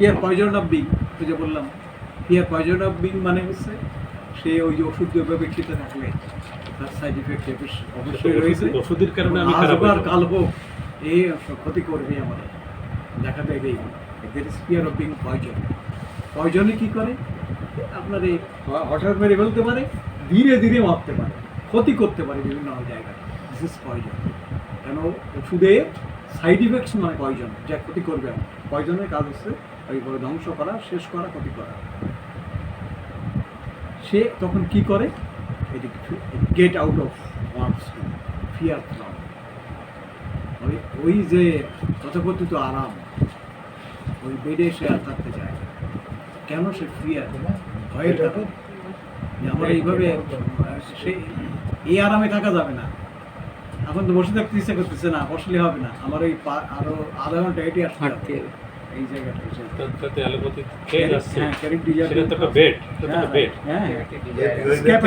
Fear poison of being ওই যে বললাম। ফিয়ার পয়জন অফ বিং মানে হচ্ছে সে ওই যে ওষুধ দ্রব্য খেতে থাকলে তার সাইড ইফেক্ট অবশ্যই রয়েছে ওষুধের কারণে আমি হয়ে কাল হোক এই ক্ষতি করবে আমাদের। দেখা দেবে এদের স্পিয়ার অফ বিং পয়জন পয়জনে কি করে? আপনার এই হঠাৎ মেরে ফেলতে পারে ধীরে ধীরে মারতে পারে। ক্ষতি করতে পারে বিভিন্ন জায়গায়। দিস ইজ পয়জন কেন? ওষুধে সাইড ইফেক্টস নয় পয়জন যা ক্ষতি করবে আমার পয়জনের কাজ হচ্ছে ওই ধ্বংস করা শেষ করা ক্ষতি করা। সে তখন কি করে? এটি get out of works fear from ওই ওই যে তথাকথিত আরাম ওই বেডে সে আর থাকতে চায় কেন সে ফিয়ার ভয়ের কারণে? যে আমার এইভাবে সে এই আরামে থাকা যাবে না। এখন তো বসে থাকতে ইচ্ছে করতেছে না বসলে হবে না। আমার ওই আরও আধা ঘণ্টা আসতে হাঁটতে হবে। এই জায়গাটা এসে। তা- তাতে অ্যালোপ্যাথি খেয়ে যাচ্ছে হ্যাঁ, ক্যারেট ডিজাইন সেটা তো একটা বেড সেটা তো একটা বেড হ্যাঁ Escape